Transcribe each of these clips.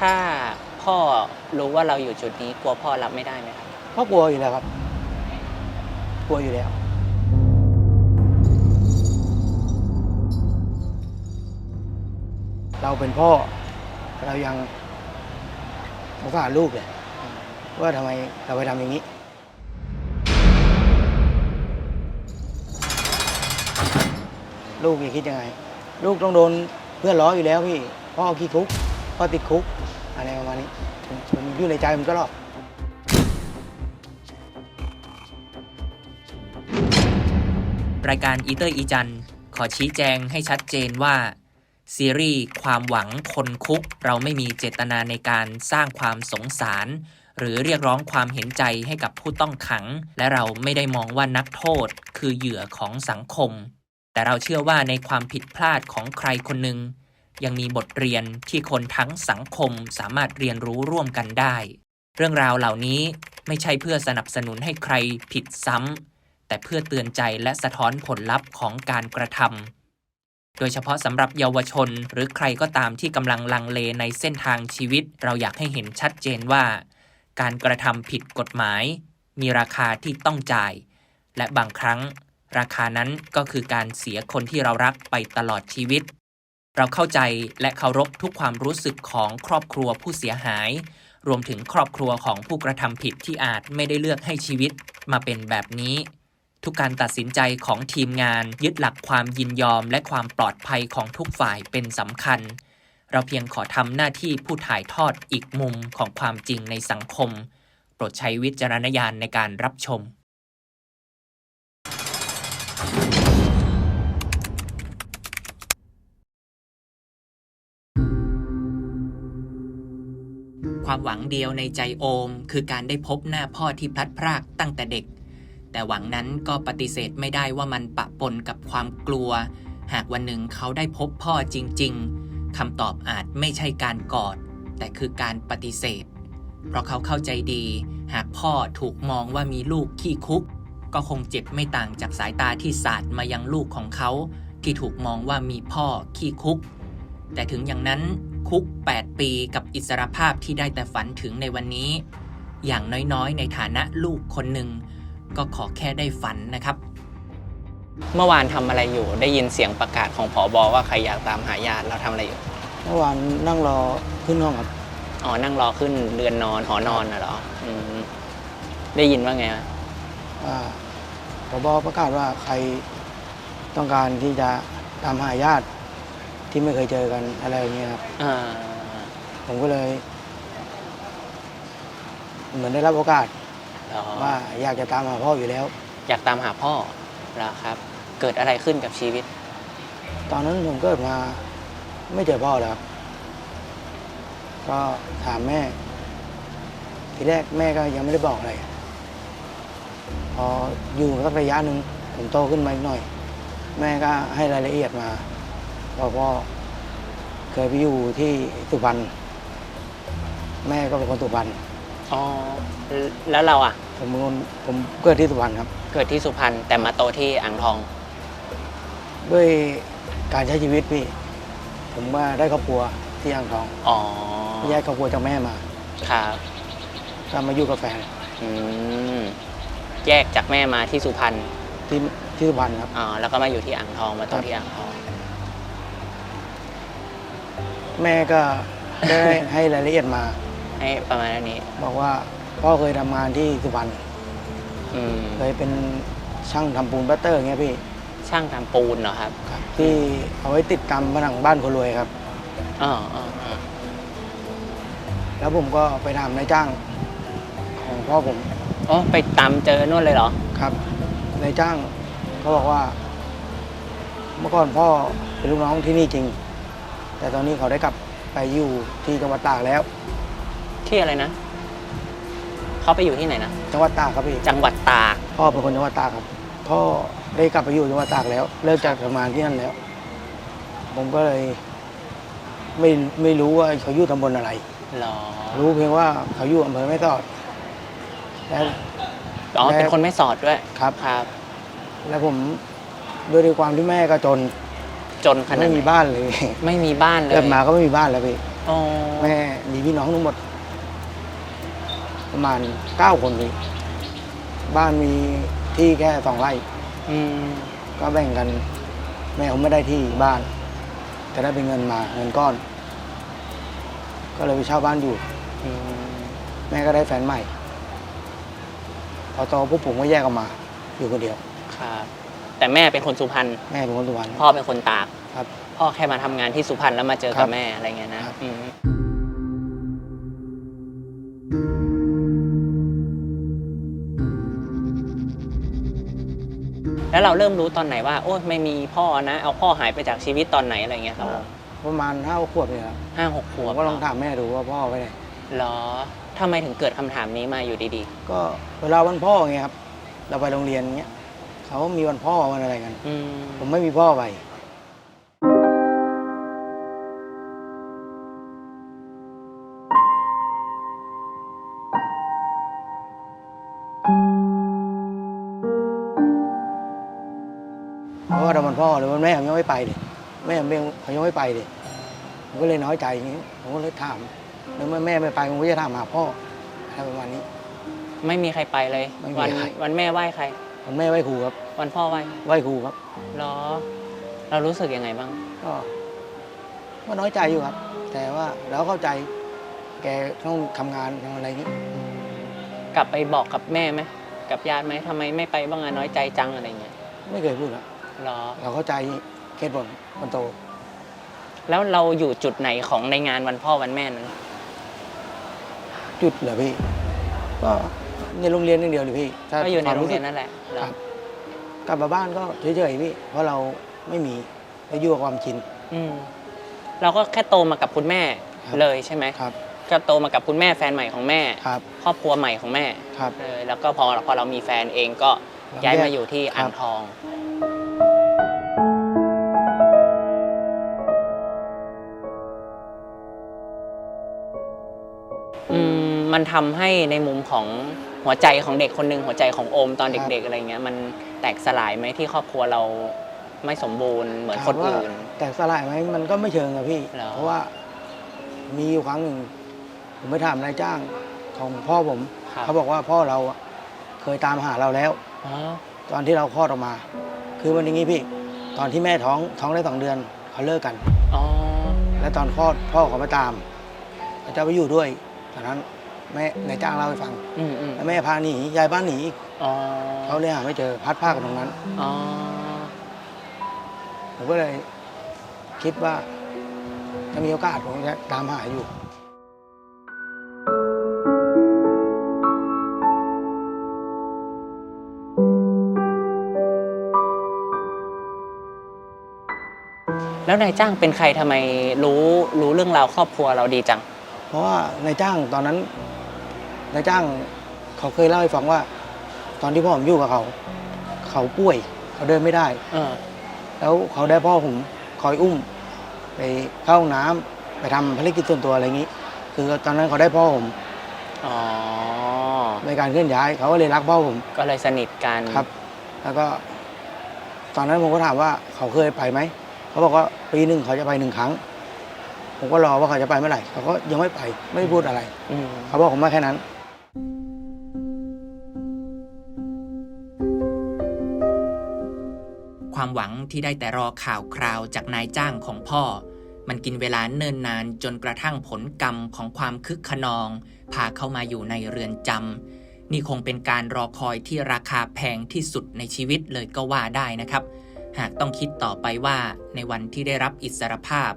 ถ้าพ่อรู้ว่าเราอยู่จุดนี้กลัวพ่อรับไม่ได้ไหมครับพ่อกลัวอยู่แล้วครับ กลัวอยู่แล้ว เราเป็นพ่อ เรายังสงสารลูกเลยว่าทำไมเราไปทำอย่างนี้ ลูกอย่าคิดยังไง ลูกต้องโดนเพื่อนล้ออยู่แล้วพี่ พ่อขี้คุกพ่อติดคุก อะไรประมาณนี้มผมอยู่ในใจมันตลอดรายการอีเตอร์อีจันขอชี้แจงให้ชัดเจนว่า ซีรีส์ความหวังคนคุก เราไม่มีเจตนาในการสร้างความสงสาร หรือเรียกร้องความเห็นใจให้กับผู้ต้องขัง และเราไม่ได้มองว่านักโทษ คือเหยื่อของสังคม แต่เราเชื่อว่าในความผิดพลาดของใครคนหนึ่ง ยังมีบทเรียนที่คนทั้งสังคมสามารถเรียนรู้ร่วมกันได้ เรื่องราวเหล่านี้ไม่ใช่เพื่อสนับสนุนให้ใครผิดซ้ำ แต่เพื่อเตือนใจและสะท้อนผลลัพธ์ของการกระทำ โดยเฉพาะสำหรับเยาวชนหรือใครก็ตามที่กำลังลังเลในเส้นทางชีวิต เราอยากให้เห็นชัดเจนว่า การกระทำผิดกฎหมาย มีราคาที่ต้องจ่าย และบางครั้ง ราคานั้นก็คือการเสียคนที่เรารักไปตลอดชีวิต เราเข้าใจและเคารพทุกความรู้สึกของครอบครัวผู้เสียหาย รวมถึงครอบครัวของผู้กระทำผิดที่อาจไม่ได้เลือกให้ชีวิตมาเป็นแบบนี้ ทุกการตัดสินใจของทีมงานยึดหลักความยินยอมและความปลอดภัยของทุกฝ่ายเป็นสำคัญ เราเพียงขอทำหน้าที่ผู้ถ่ายทอดอีกมุมของความจริงในสังคม โปรดใช้วิจารณญาณในการรับชม ความหวังเดียวในใจโอม คือการได้พบหน้าพ่อที่พลัดพรากตั้งแต่เด็ก แต่หวังนั้นก็ปฏิเสธไม่ได้ว่ามันปะปนกับความกลัว หากวันหนึ่งเขาได้พบพ่อจริง ๆคำตอบอาจไม่ใช่การกอด แต่คือการปฏิเสธ เพราะเขาเข้าใจดี หากพ่อถูกมองว่ามีลูกขี้คุก ก็คงเจ็บไม่ต่างจากสายตาที่สาดมายังลูกของเขา ที่ถูกมองว่ามีพ่อขี้คุก แต่ถึงอย่างนั้น คุก 8 ปีกับอิสรภาพที่ได้แต่ฝันถึงในวันนี้ อย่างน้อยๆ ในฐานะลูกคนหนึ่ง ก็ขอแค่ได้ฝันนะครับ เมื่อวานทำอะไรอยู่ได้ยินเสียงประกาศของผอบอว่าใครอยากตามหาญาติเราทำอะไรอยู่เมื่อวานนั่งรอขึ้นห้องครับอ๋อนั่งรอขึ้นเรือนนอนหอนอนน่ะเหรออืมได้ยินว่าไงฮะว่าผบประกาศว่าใครต้องการที่จะตามหาญาติ ที่ไม่เคยเจอกันอะไรอย่างเงี้ยครับ อ่า ผมก็เลย เหมือนได้รับโอกาสเหรอว่าอยากจะตามหาพ่ออยู่แล้ว อยากตามหาพ่อเหรอครับ เกิดอะไรขึ้นกับชีวิต ตอนนั้นผมเกิดมาไม่เจอพ่อแล้วครับก็ถามแม่ ทีแรกแม่ก็ยังไม่ได้บอกอะไร พออยู่สักระยะหนึ่งผมโตขึ้นมาอีกหน่อย แม่ก็ให้รายละเอียดมา บอกพ่อเคยไปอยู่ที่สุพรรณแม่ก็เป็นคนสุพรรณอ๋อแล้วเราอะ ผมเป็นคนผมเกิดที่สุพรรณครับ เกิดที่สุพรรณแต่มาโตที่อ่างทอง ด้วยการใช้ชีวิตพี่ ผมว่าได้ครอบครัวที่อ่างทองอ๋อแยกครอบครัวจากแม่มา ครับก็มาอยู่กับแฟนอืมแยกจากแม่มาที่สุพรรณที่ที่สุพรรณครับอ๋อแล้วก็มาอยู่ที่อ่างทองมาโตที่อ่างทอง แม่ก็ได้ให้รายละเอียดมา ให้ประมาณนี้ บอกว่าพ่อเคยทำงานที่สุพรรณอืมเคยเป็นช่างทำปูนบัตเตอร์อย่างเงี้ยพี่ช่างทำปูนเหรอครับครับ ที่เอาไว้ติดตามผนังบ้านคนรวยครับ อ๋ออ๋ออ๋อแล้วผมก็ไปทำนายจ้างของพ่อผมอ๋อไปตามเจอนู่นเลยเหรอ ครับนายจ้างเขาบอกว่า เมื่อก่อนพ่อเป็นลูกน้องที่นี่จริง แต่ตอนนี้เขาได้กลับไปอยู่ที่จังหวัดตากแล้ว ที่อะไรนะ เขาไปอยู่ที่ไหนนะ จังหวัดตากครับพี่จังหวัดตาก พ่อเป็นคนจังหวัดตากครับ พ่อได้กลับไปอยู่จังหวัดตากแล้ว เลิกจากทำงานที่นั่นแล้ว ผมก็เลย ไม่ไม่รู้ว่าเขาอยู่ตำบลอะไรเหรอ รู้เพียงว่าเขาอยู่อำเภอแม่สอดแล้ว อ๋อแล้วเป็นคนไม่สอดด้วย ครับ ครับ แล้วผมด้วยด้วยความที่แม่ก็จน จนขนาดไม่ไหนมีบ้านเลยไม่มีบ้านเลยเกิดมาก็ไม่มีบ้านแล้วพี่อ๋อแม่มีพี่น้องทั้งหมด ประมาณเก้าคนนี้บ้านมีที่แค่สองไร่อืมก็แบ่งกัน แม่ผมไม่ได้ที่บ้าน จะได้เป็นเงินมาเงินก้อน ก็เลยไปเช่าบ้านอยู่อืมแม่ก็ได้แฟนใหม่ พอโตปุ๊บผมก็แยกออกมา อยู่คนเดียวครับ แต่แม่เป็นคนสุพรรณแม่เป็นคนสุพรรณพ่อเป็นคนตากครับ พ่อแค่มาทำงานที่สุพรรณแล้วมาเจอครักับบแม่อะไรเงี้ยนะครับอืมแล้วเราเริ่มรู้ตอนไหนว่า โอ้ยไม่มีพ่อนะ เอาพ่อหายไปจากชีวิตตอนไหนอะไรเงี้ยครับผมประมาณห้าขวบเนี่ยครับห้าหกขผวมบก็ลองถามแม่ดูว่าพ่อไปไหนเหรอทำไมถึงเกิดคำถามนี้มาอยู่ดีก็เวลาวันพ่อไงครับ เราไปโรงเรียนเงี้ย เขามีวันพ่อวันอะไรกันๆอืมผมไม่มีพ่อไป เพราะว่าเราวันพ่อหรือวันแม่ผมยังไม่ไปเลยแม่ผมยังเขายังไม่ไปเลยผมก็เลยน้อยใจอย่างนี้ผมก็เลยถามแล้วเมื่อแม่ไม่ไปผมก็จะถามหาพ่ออะไรประมาณนี้ ไม่มีใครไปเลย ไม่มีวันใคร วันแม่ไหว้ใคร วันแม่ไหว้ครูครับวันพ่อไหว้ไหว้ครูครับ เหรอ เรารู้สึกยังไงบ้าง ก็ก็น้อยใจอยู่ครับ แต่ว่าเราเข้าใจแกต้องทำงานทำอะไรอย่างนี้ กลับไปบอกกับแม่ไหมกับญาติไหมทำไมไม่ไปบ้างอะน้อยใจจังอะไรเงี้ยไม่เคยพูดครับเหรอ เราเข้าใจเหตุผลมันโต แล้วเราอยู่จุดไหนของในงานวันพ่อวันแม่นั้น จุดเหรอพี่ ก็ ในโรงเรียนอย่างเดียวเลยพี่ถ้าก็อยู่ในความโรงเรียนสึนั่นแหละเหรอครับกลับมาบ้านก็เฉยๆพี่ เพราะเราไม่มีเราอยู่กับความชิน อืมเราก็แค่โตมากับคุณแม่ครับ เลยใช่ไหมครับ ก็โตมากับคุณแม่แฟนใหม่ของแม่ ครับ ครอบครัวใหม่ของแม่ครับเลยแล้วก็พอพอเรามีแฟนเองก็เราย้ายแยกมาอยู่ที่อ่างครับทอง มมันทำให้ในมุมของหัวใจของเด็กคนหนึ่งหัวใจของโอมตอนเด็ก ๆ อะไรเงี้ยมันแตกสลายไหมที่ครอบครัวเราไม่สมบูรณ์เหมือนคนถามว่าอื่น แต่สลายไหมมันก็ไม่เชิงอะพี่ เหรอ เพราะว่ามีอยู่ครั้งหนึ่งผมไปถามนายจ้างของพ่อผม ครับเขาบอกว่าพ่อเราอะเคยตามหาเราแล้ว อ๋อตอนที่เราคลอดออกมา คือมันอย่างนี้พี่ ตอนที่แม่ท้องท้องได้สองเดือนเขาเลิกกัน อ๋อและตอนคลอดพ่อเขามาตามเขาจะไปอยู่ด้วยตอนนั้น แม่นายจ้างเล่าให้ฟังอืมอืมแล้วแม่พาหนียายบ้านหนีอีกอ๋อเขาเลยหาไม่เจอพัดผ้ากันตรงนั้น อ๋อผมก็เลยคิดว่าถ้ามีโอกาสผมจะตามหาอยู่ แล้วนายจ้างเป็นใครทำไมรู้รู้เรื่องราวครอบครัวเราดีจัง เพราะว่านายจ้างตอนนั้น นายจ้างเขาเคยเล่าให้ฟังว่า ตอนที่พ่อผมอยู่กับเขา เขาป่วย เขาเดินไม่ได้ เออ แล้วเขาได้พ่อผมคอยอุ้ม ไปเข้าห้องน้ำไปทำภารกิจส่วนตัวอะไรอย่างนี้ คือตอนนั้นเขาได้พ่อผมอ๋อ ในการเคลื่อนย้าย เขาก็เลยรักพ่อผมก็เลยสนิทกันครับ แล้วก็ ตอนนั้นผมก็ถามว่าเขาเคยไปไหมเขาบอกว่าปีหนึ่งเขาจะไปหนึ่งครั้ง ผมก็รอว่าเขาจะไปเมื่อไหร่เขาก็ยังไม่ไปไม่ได้พูดอะไร อืมเขาบอกผมมาแค่นั้น ความหวังที่ได้แต่รอข่าวคราวจากนายจ้างของพ่อ มันกินเวลาเนิ่นนานจนกระทั่งผลกรรมของความคึกขนอง พาเข้ามาอยู่ในเรือนจำนี่คงเป็นการรอคอยที่ราคาแพงที่สุดในชีวิตเลยก็ว่าได้นะครับ หากต้องคิดต่อไปว่าในวันที่ได้รับอิสรภาพ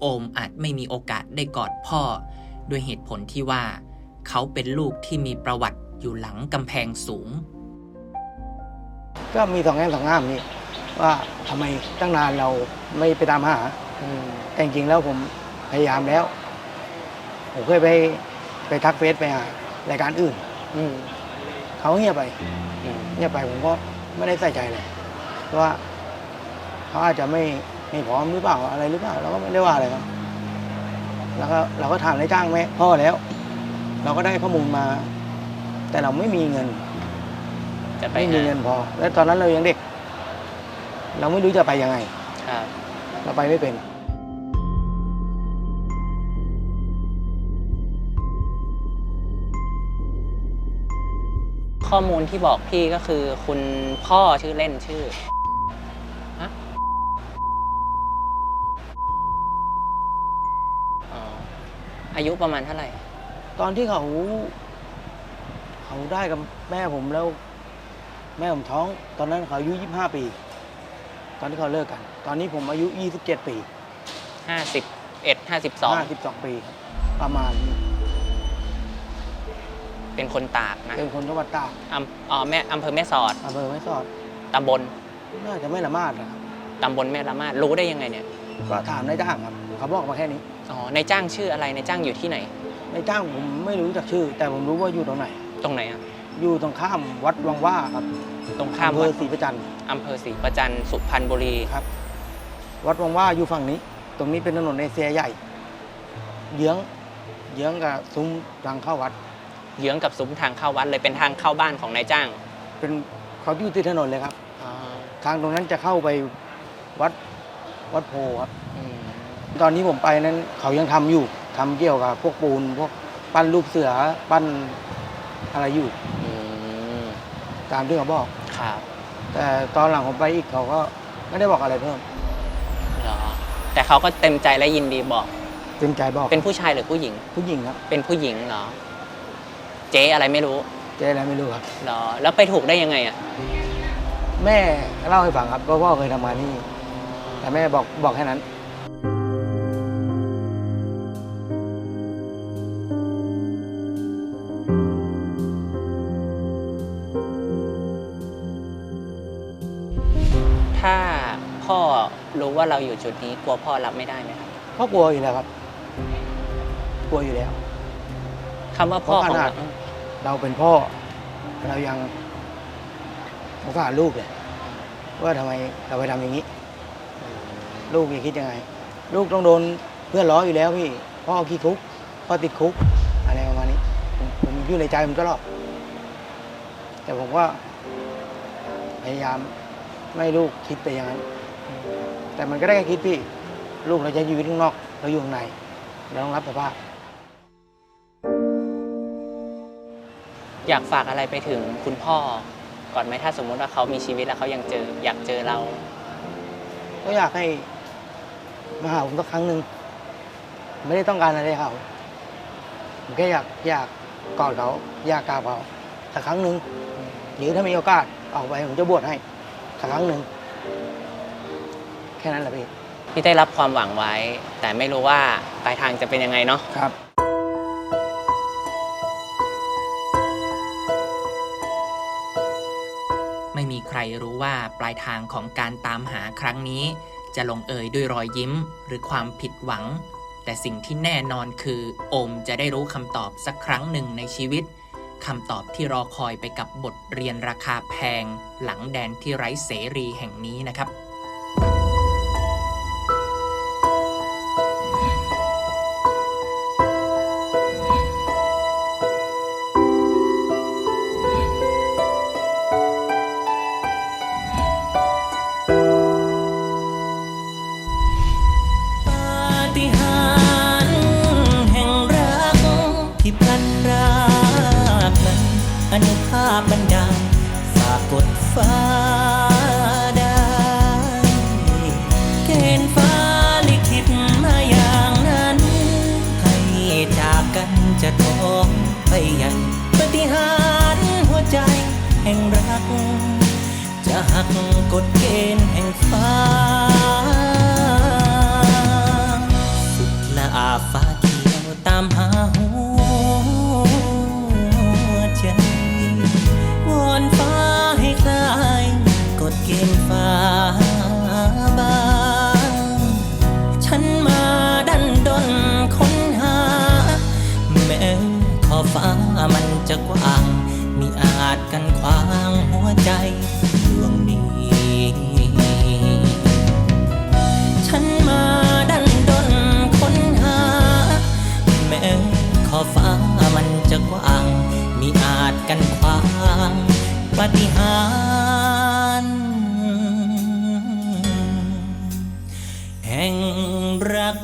โอมอาจไม่มีโอกาสได้กอดพ่อ ด้วยเหตุผลที่ว่า เขาเป็นลูกที่มีประวัติอยู่หลังกำแพงสูงก็มีสองแง่สองงามนี่ ว่าทำไมตั้งนานเราไม่ไปตามหาอืมแต่จริงๆแล้วผมพยายามแล้ว ผมเคยไปไปทักเฟซไปหารายการอื่น อืมเขาเงียบไปอืมเงียบไปผมก็ไม่ได้ใส่ใจเลยเพราะว่าเขาอาจจะไม่ไม่พร้อมหรือเปล่าอะไรหรือเปล่าเราก็ไม่ได้ว่าอะไรครับแล้วก็เราก็ถามนายจ้างแม่พ่อแล้ว เราก็ได้ข้อมูลมา แต่เราไม่มีเงินจะไปไม่มีหาเงินพอ และตอนนั้นเรายังเด็ก เราไม่รู้จะไปยังไงเราไปไม่เป็น ข้อมูลที่บอกพี่ก็คือ คุณพ่อชื่อเล่นชื่อฮะอายุประมาณเท่าไหร่ ตอนที่เขาเขาได้กับแม่ผมแล้ว แม่ผมท้อง ตอนนั้นเขาอายุ 25 ปี ตอนที่เขาเลิกกัน ตอนนี้ผมอายุ 27 ปี ห้าสิบเอ็ดห้าสิบสอง52 ปีครับประมาณนี้เป็นคนตากนะเป็นคนจังหวัดตากอำอ๋อแม่อำเภอแม่สอดอำเภอแม่สอด ตำบลน่าจะไม่ละมาดนะครับตำบลแม่ละมาดรู้ได้ยังไงเนี่ยก็ถามนายจ้างครับเขาบอกมาแค่นี้อ๋อในายจ้างชื่ออะไรในายจ้างอยู่ที่ไหน นายจ้างผมไม่รู้จักชื่อ แต่ผมรู้ว่าอยู่ตรงไหน ตรงไหนอะอยู่ตรงข้ามวัดวังว่าครับ ตรงข้ามอำเภวัอดศรีประจันทร์อำเภอศรีประจันทร์สุพรรณบุรี ครับ วัดวังว่าอยู่ฝั่งนี้ ตรงนี้เป็นถนนเอเชียใหญ่ เยื้อง เยื้องกับซุ้มทางเข้าวัด เยื้องกับซุ้มทางเข้าวัดเลยเป็นทางเข้าบ้านของนายจ้างเป็นเขาอยู่ติดถนนเลยครับอ๋อทางตรงนั้นจะเข้าไปวัดวัดโพครับ อืมตอนนี้ผมไปนั้นเขายังทำอยู่ทำเกี่ยวกับพวกปูนพวกปั้นรูปเสือปั้นอะไรอยู่ อืมตามที่เขาบอก ครับแต่ตอนหลังผมไปอีกเขาก็ไม่ได้บอกอะไรเพิ่มเหรอแต่เขาก็เต็มใจและยินดีบอก เต็มใจบอกเป็นผู้ชายหรือผู้หญิง ผู้หญิงครับ เป็นผู้หญิงเหรอ เจ๊อะไรไม่รู้เจ๊อะไรไม่รู้ครับ เหรอ แล้วไปถูกได้ยังไงอะ แม่เล่าให้ฟังครับว่าพ่อเคยทำงานที่นี่แต่แม่บอกบอกแค่นั้น พ่อรู้ว่าเราอยู่จุดนี้กลัวพ่อรับไม่ได้ไหมครับพ่อกลัวอยู่แล้วครับ กลัวอยู่แล้วคำว่าพ่อของเพราะขนาด เราเราเป็นพ่อ เรายังสงสารลูกเลยว่าทำไมเราไปทำอย่างนี้ ลูกจะคิดยังไง ลูกต้องโดนเพื่อนล้ออยู่แล้วพี่ พ่อขี้คุก พ่อติดคุก อะไรประมาณนี้ ผมผมอยู่ในใจผมตลอดแต่ผมก็พยายามไม่ให้ลูกคิดไปอย่างนั้น แต่มันก็ได้แค่คิดพี่ ลูกเราจะอยู่ข้างนอก เราอยู่ข้างในเราต้องรับสภาพ อยากฝากอะไรไปถึงคุณพ่อ ก่อนไหมถ้าสมมุติว่าเขามีชีวิตแล้วเขายังเจอ อยากเจอเรา ก็อยากให้มาหาผมสักครั้งหนึ่งไม่ได้ต้องการอะไรเขาผมแค่อยากอยากกอดเขาอยากกราบเขาสักครั้งหนึ่งหรือถ้ามีโอกาสออกไปผมจะบวชให้สักครั้งหนึ่ง แค่นั้นแหละพี่พี่ได้รับความหวังไว้ แต่ไม่รู้ว่าปลายทางจะเป็นยังไงเนาะครับ ไม่มีใครรู้ว่าปลายทางของการตามหาครั้งนี้ จะลงเอยด้วยรอยยิ้มหรือความผิดหวัง แต่สิ่งที่แน่นอนคือโอมจะได้รู้คำตอบสักครั้งหนึ่งในชีวิตคำตอบที่รอคอยไปกับบทเรียนราคาแพง หลังแดนที่ไร้เสรีแห่งนี้นะครับ อนุภาพบันดาลฝากกดฟ้าได้เกณฑ์ฟ้าลิขิตมาอย่างนั้น ให้จากกันจะทองไปยังปฏิหารหัวใจแห่งรัก จะหักกฎเกณฑ์ ขอฟ้ามันจะกว้าง มีอาจกันขวางปฏิหารแห่งรัก